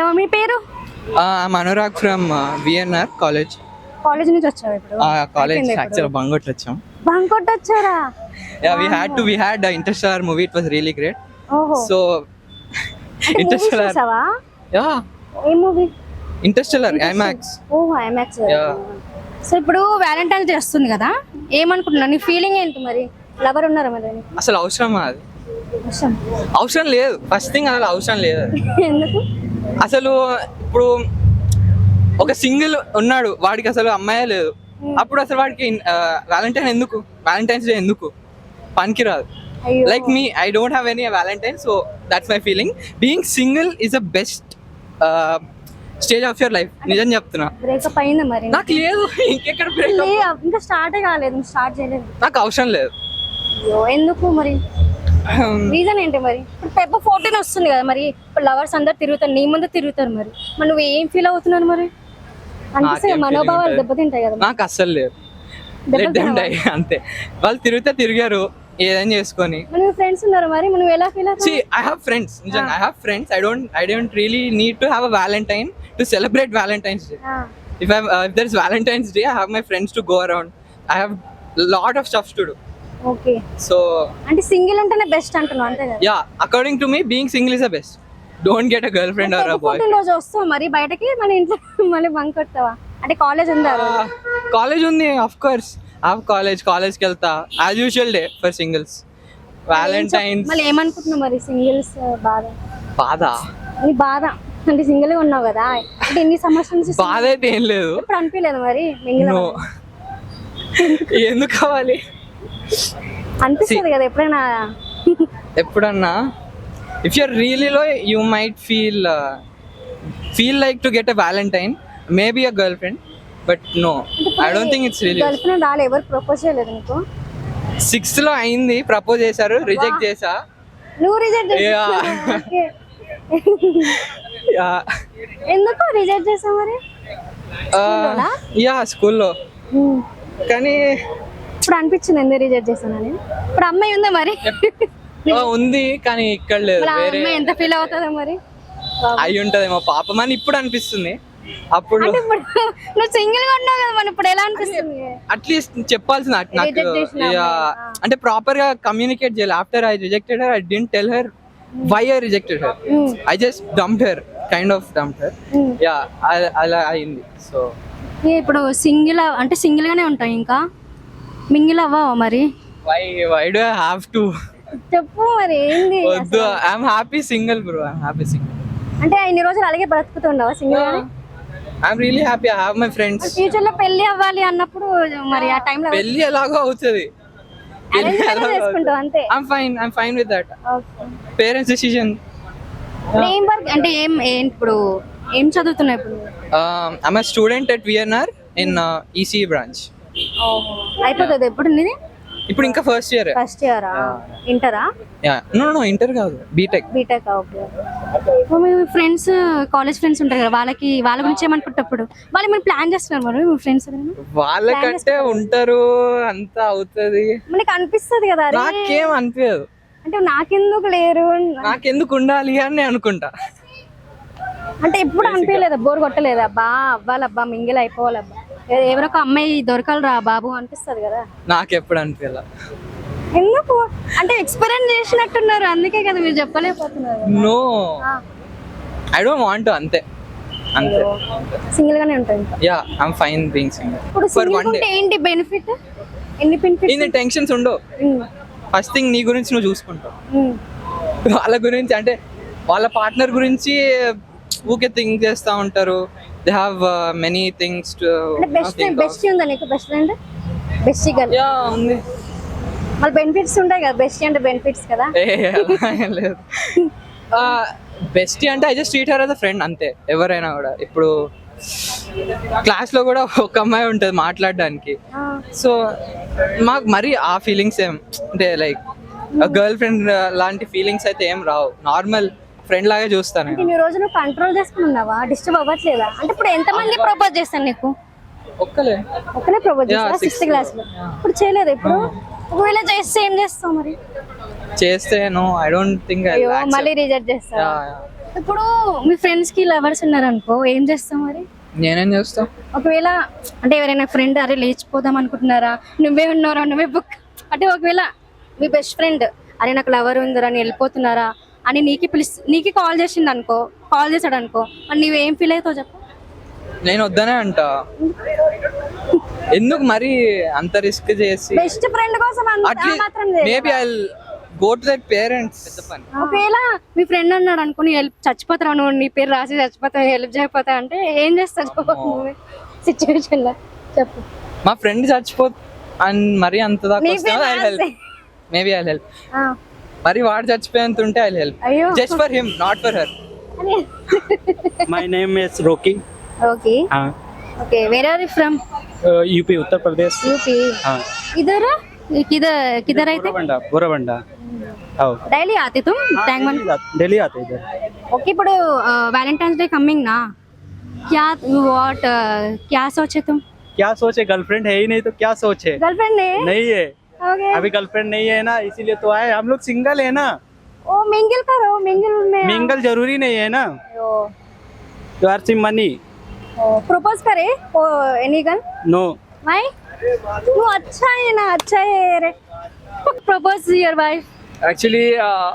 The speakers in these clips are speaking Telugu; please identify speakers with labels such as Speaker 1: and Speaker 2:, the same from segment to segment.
Speaker 1: హలో మీ పేరు?
Speaker 2: Anurag from VNR college.
Speaker 1: College నుంచి వచ్చావు ఇప్పుడు?
Speaker 2: కాలేజ్. యాక్చువల్ బంగొట్ వచ్చాం
Speaker 1: బంకొట్ వచ్చారా
Speaker 2: yeah we had to we had Interstellar movie it was really great
Speaker 1: ఓహో.
Speaker 2: So
Speaker 1: Interstellar
Speaker 2: yeah
Speaker 1: a movie
Speaker 2: Interstellar IMAX
Speaker 1: ఓహో ఐమాక్స్
Speaker 2: Yeah.
Speaker 1: సో ఇప్పుడు వ్యాలంటైన్స్ డే వస్తుంది కదా? ఏమనుకుంటున్నావు? నీ ఫీలింగ్ ఏంటి మరి? లవర్ ఉన్నారా మరి?
Speaker 2: అసలు అవసరమా అది?
Speaker 1: అవసరం.
Speaker 2: లేదు. ఫస్ట్ థింగ్ అసలు అవసరం లేదు.
Speaker 1: ఎందుకు?
Speaker 2: అసలు ఇప్పుడు ఒక సింగిల్ ఉన్నాడు వాడికి అసలు అమ్మాయే లేదు. అప్పుడు అసలు వాడికి వ్యాలంటైన్ ఎందుకు? వ్యాలంటైన్స్ డే ఎందుకు? పనికిరాదు
Speaker 1: అయ్యో.
Speaker 2: Like me I don't have any valentine so that's my feeling being single is a best stage of your life నిజం చెప్తున్నా.
Speaker 1: బ్రేకప్ అయిందా మరి?
Speaker 2: నాకు లేదు. ఇంకెక్కడ బ్రేక్
Speaker 1: లే, ఇంకా స్టార్ట్ కాలేదు స్టార్ట్ చేయలేదు.
Speaker 2: నాకు అవసరం లేదు.
Speaker 1: ఎందుకు మరి? రీజన్ ఏంటి మరి? పెద్ద ఫోర్టీన్ వస్తుంది కదా మరి. లవర్స్ అందరు తిరుగుతారు నీ ముందు తిరుగుతారు మరి. మరి నువ్వు ఏం ఫీల్ అవుతున్నారు మరి? అనిపిస్తుంది? మనోభావాలు దెబ్బతింటాయి కదా
Speaker 2: నాకు అస్సలు లేదు దెబ్బతింటాయి అంతే. వాళ్ళు తిరుగుతే తిరిగారు ఏదైనా చేసుకొని.
Speaker 1: ఫ్రెండ్స్ ఉన్నారు మరి? నువ్వు ఎలా ఫీల్
Speaker 2: అవుతుంది I have friends I have friends I don't I don't really need to have a valentine to celebrate Valentine's Day if I if Valentine's Day I have my friends to go around I have lot stuff to
Speaker 1: okay
Speaker 2: So
Speaker 1: అంటే సింగిల్ ఉంటేనే బెస్ట్ అంటున్నావు అంతే కదా?
Speaker 2: Yeah, according to me, being single is the best. Don't get a girlfriend or a boy.
Speaker 1: Fourteen రోజు వస్తావు మరి? బయటకి మన ఇంట్లో మళ్ళీ బంక్ కొడతావా? అంటే కాలేజ్ ఉందా?
Speaker 2: కాలేజ్ ఉంది ఆఫ్ కోర్స్ హావ్ కాలేజ్ కాలేజ్కి వెళ్తా. As usual day for singles Valentine's
Speaker 1: మళ్ళీ ఏమనుకుంటున్నావు మరి సింగిల్స్ బాధ?
Speaker 2: బాధ?
Speaker 1: నీ బాధ. అంటే సింగిల్గా ఉన్నావు కదా. అంటే ఎన్ని సంవత్సరాల నుంచి
Speaker 2: బాధ అయితే ఏం లేదు.
Speaker 1: ఇప్పుడు అనిపించలేదు మరి?
Speaker 2: ఎందుకు కావాలి
Speaker 1: అనిపిస్తుంది కదా ఎప్పుడైనా?
Speaker 2: ఎప్పుడన్నా? If your రియలీలో you might feel feel like to get a valentine maybe a girl friend but no I don't think it's really
Speaker 1: girl friend రాలే ఎవరు ప్రపోజ్ చేయలేదు నీకు?
Speaker 2: సిక్స్త్లో అయింది ప్రపోజ్ చేశారు రిజెక్ట్ చేసా
Speaker 1: నువ్వు రిజెక్ట్
Speaker 2: Yeah.
Speaker 1: ఎందుకు రిజెక్ట్ చేసావు మరి?
Speaker 2: యా స్కూల్లో.
Speaker 1: ఉమ్.
Speaker 2: కానీ
Speaker 1: ఇప్పుడు అనిపించింది ఎందుకు రిజెక్ట్ చేశానని ఇప్పుడు అమ్మాయి ఉందా మరి?
Speaker 2: ఉంది కానీ ఇక్కడ లేదు.
Speaker 1: అమ్మాయి ఎంత ఫీల్ అవుతుందో మరి?
Speaker 2: అయి ఉంటదేమో పాపం. అని ఇప్పుడు అనిపిస్తుంది. అప్పుడు
Speaker 1: నువ్వు సింగిల్గా ఉన్నావు కదా ఇప్పుడు ఎలా అనిపిస్తుంది?
Speaker 2: అట్లీస్ట్ చెప్పాల్సింది అంటే ప్రాపర్గా కమ్యూనికేట్ చేయాలి. After I rejected her I didn't tell her why I
Speaker 1: rejected
Speaker 2: her. I just dumped her kind of dumped
Speaker 1: her.
Speaker 2: Yeah అలా అయింది. సో
Speaker 1: ఇప్పుడు సింగిల్ అంటే సింగిల్ గానే ఉంటావు ఇంకా? మింగిల్ అవ్వవా మరి?
Speaker 2: Why why do I have to
Speaker 1: చెప్పు మరి ఏంది
Speaker 2: వద్దు. I'm happy single bro I'm happy single
Speaker 1: అంటే ఇన్ని రోజులు అలాగే బ్రతుకుతుండవా సింగిల్ గానే
Speaker 2: I'm really happy I have my
Speaker 1: friends ఫ్యూచర్లో పెళ్ళి అవ్వాలి అన్నప్పుడు మరి ఆ టైంలో
Speaker 2: పెళ్ళి ఎలాగో అవుతుంది.
Speaker 1: అంతే.
Speaker 2: I'm fine I'm fine with that
Speaker 1: okay
Speaker 2: parents decision
Speaker 1: ఏం వర్క్ అంటే ఏం ఏం ఇప్పుడు ఏం చదువుతున్నావు ఇప్పుడు?
Speaker 2: I'm student at VNR in EC branch
Speaker 1: అయిపోతుంది ఎప్పుడు
Speaker 2: ఇప్పుడు ఇంకా ఫస్ట్ ఇయర్
Speaker 1: ఫస్ట్ ఇయరా ఇంటరా?
Speaker 2: నో నో ఇంటర్ కాదు. బీటెక్
Speaker 1: బీటెక్ ఓకే మీ ఫ్రెండ్స్ కాలేజ్ ఫ్రెండ్స్ ఉంటారు కదా వాళ్ళకి వాళ్ళ గురించి ఏమనుకుంటప్పుడు? వాళ్ళు మీరు ప్లాన్ చేస్తున్నారు మరి మీ ఫ్రెండ్స్
Speaker 2: వాళ్ళకంటే ఉంటారు అంతా అవుతుంది.
Speaker 1: మనకి అనిపిస్తుంది కదా
Speaker 2: నాకేం అనిపించదు
Speaker 1: అంటే నాకెందుకు లేరు
Speaker 2: నాకెందుకు ఉండాలి అని నేను అనుకుంటా.
Speaker 1: అంటే ఎప్పుడు అనిపించలేదా బోర్ కొట్టలేదా? అబ్బా అవ్వాలబ్బా మింగిల్ అయిపోవాలబ్బా. ఎవరో ఒక అమ్మాయి దొరకాలిరా బాబు అనిపిస్తుంది కదా.
Speaker 2: నాకు ఎప్పుడు అనిపించాల
Speaker 1: ఎందుకు? అంటే ఎక్స్పీరియన్స్ చేసినట్టున్నారు అందుకే కదా మీరు చెప్పలేకపోతున్నారు.
Speaker 2: నో ఐ డోంట్ వాంట్ అంతే. అంతే.
Speaker 1: సింగిల్ గానే ఇంకా?
Speaker 2: Yeah I'm fine being singer
Speaker 1: ఇప్పుడు సింగిల్ ఉంటే ఏంటి బెనిఫిట్ ఎన్ని బెనిఫిట్స్
Speaker 2: ఇన్ని టెన్షన్స్ ఉండవు. ఫస్ట్ థింగ్ నీ గురించి నువ్వు చూసుకుంటావు. వాళ్ళ గురించి అంటే వాళ్ళ పార్ట్నర్ గురించి ఊకే థింక్ చేస్తూ ఉంటారు. They have many things
Speaker 1: to best friend best ఉందా నీకు? Best friend best girl
Speaker 2: yeah ఉంది.
Speaker 1: మళ్ళీ బెనిఫిట్స్ ఉంటాయి కదా. బెస్ట్ అంటే బెనిఫిట్స్ కదా.
Speaker 2: లేదు. బెస్ట్ అంటే I just treat her as friend అంతే. ఎవరైనా కూడా. ఇప్పుడు క్లాస్లో కూడా ఒక అమ్మాయి ఉంటుంది మాట్లాడడానికి. సో మాకు మరి ఆ ఫీలింగ్స్ ఏం అంటే లైక్ గర్ల్ ఫ్రెండ్ లాంటి ఫీలింగ్స్ అయితే ఏం రావు. నార్మల్ ఫ్రెండ్ లాగే చూస్తాను నేను.
Speaker 1: ఇన్ని రోజులు కంట్రోల్ చేసుకున్నావా డిస్టర్బ్ అవ్వట్లేదా? అంటే ఇప్పుడు ఎంత మంది ప్రపోజ్ చేస్తాను నీకు?
Speaker 2: ఒక్కలే.
Speaker 1: ఒక్కనే ప్రపోజ్
Speaker 2: Yeah,
Speaker 1: చేస్తా
Speaker 2: sixth
Speaker 1: సిక్స్త్ క్లాస్లో? ఇప్పుడు చేయలేదు ఇప్పుడు? ఒకవేళ చేస్తే ఏం చేస్తావు మరి?
Speaker 2: చేస్తే నో ఐ డోంట్ థింక్
Speaker 1: అయ్యో మళ్ళీ రిజెక్ట్ చేస్తా ఇప్పుడు మీ ఫ్రెండ్స్కి లవర్స్ ఉన్నారనుకో ఏం చేస్తాం మరి?
Speaker 2: నేనేం చేస్తా?
Speaker 1: ఒకవేళ అంటే ఎవరైనా ఫ్రెండ్ అరే లేచిపోదాం అనుకుంటున్నారా? నువ్వే ఉన్నారా నువ్వే బుక్ అంటే ఒకవేళ మీ బెస్ట్ ఫ్రెండ్ అరే నాకు లవర్ ఉందిరా నేను వెళ్ళిపోతున్నారా? అని నీకు పిలిచి నీకు కాల్ చేసింది అనుకో కాల్ చేశాడు అనుకో మరి నువ్వేం ఫీల్ అవుతావు చెప్పు.
Speaker 2: నేను వద్దనే అంట. ఎందుకు మరి అంత రిస్క్ చేసి?
Speaker 1: బెస్ట్ ఫ్రెండ్ కోసం అంత ఆ మాత్రం?
Speaker 2: Maybe I go to that parents
Speaker 1: ఒకవేళ మీ ఫ్రెండ్ అన్నాడు అనుకో నీ హెల్ప్ చచ్చిపోతావు నువ్వు నీ పేరు రాసి చచ్చిపోతావు? హెల్ప్ చేయకపోతా అంటే ఏం చేస్తావు సిచ్యువేషన్లో చెప్పు.
Speaker 2: మా ఫ్రెండ్ చచ్చిపో అండ్ మరి అంత దాకా. మేబీ ఐ హెల్ప్
Speaker 1: ఆ,
Speaker 2: మరి వాడు చచ్చిపోయేంత ఉంటే ఐ హెల్ప్
Speaker 1: అయ్యో
Speaker 2: just for him not for her
Speaker 1: అని-
Speaker 3: My name is Rocky,
Speaker 1: okay
Speaker 3: हाँ
Speaker 1: okay where are from
Speaker 3: uh, UP Uttar Pradesh
Speaker 1: UP
Speaker 3: हाँ
Speaker 1: इधर किधर किधर रहते
Speaker 3: बोराबंडा बोराबंडा आओ
Speaker 1: డైలీ ఆతే తుమ్ ట్యాంక్ బండ్
Speaker 3: डेली आते- डेली आते इधर
Speaker 1: ఓకే ఇప్పుడు वैलेंटाइंस डे कमिंग ना क्या व्हाट क्या सोचे तुम
Speaker 3: क्या सोचे गर्लफ्रेंड है ही नहीं तो क्या सोचे
Speaker 1: गर्लफ्रेंड ने
Speaker 3: नहीं है
Speaker 1: ओके
Speaker 3: अभी गर्लफ्रेंड नहीं है ना इसीलिए तो आए हम लोग सिंगल है ना
Speaker 1: ओ मिंगल करो मिंगल में
Speaker 3: मिंगल ज़रूरी नहीं है ना यू आर सिम मनी
Speaker 1: प्रपोज करे ओ एनी गर्ल
Speaker 3: नो
Speaker 1: भाई तू अच्छा है ना अच्छा है रे propose your wife
Speaker 4: Actually, uh,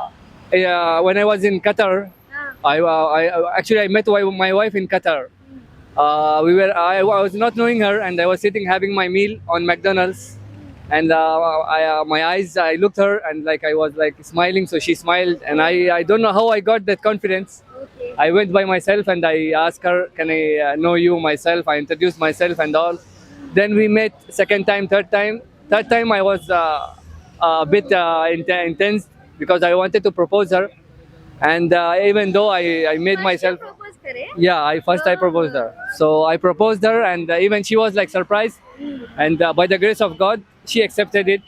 Speaker 4: uh, when I was in Qatar, I, uh, I actually I met wi- my wife in Qatar. Uh, we were I, I was not knowing her, and I was sitting having my meal on McDonald's, and uh, I, uh, my eyes i looked her and like i was like smiling. So she smiled and i, I don't know how i got that confidence. Okay. i went by myself and i asked her can i uh, know you myself? I introduced myself and all. Then we met second time third time. Third time i was uh, a bit uh, int intense because i wanted to propose her. And uh, even though i, I made
Speaker 1: first myself
Speaker 4: yeah i first oh. i proposed her. So i proposed her and uh, even she was like surprised. Mm. and uh, by the grace of god she accepted it.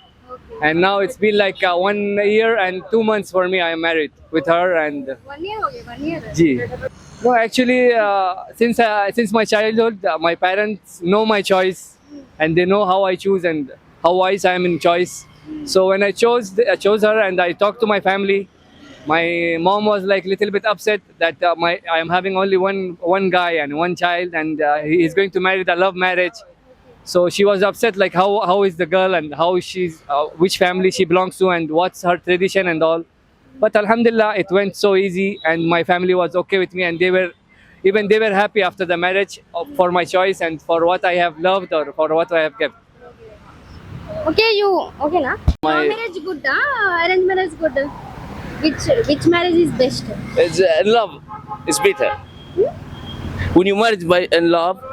Speaker 4: And now it's been like uh, one year and two months for me. I am married with her and.
Speaker 1: One year, one
Speaker 4: year. No, actually, uh, since uh, since my childhood, uh, my parents know my choice, and they know how I choose and how wise I am in choice. So when I chose I uh, chose her and I talked to my family, my mom was like a little bit upset that uh, my I am having only one one guy and one child and uh, he is going to marry the love marriage so she was upset like how how is the girl and how she's uh, which family she belongs to and what's her tradition and all but alhamdulillah it went so easy and my family was okay with me and they were even they were happy after the marriage uh, for my choice and for what i have loved or for what i have kept
Speaker 1: okay you okay na
Speaker 4: my
Speaker 1: Your marriage good? Ah? Huh? marriage good which which marriage is best
Speaker 5: it's uh, love it's better hmm? when you marry by in love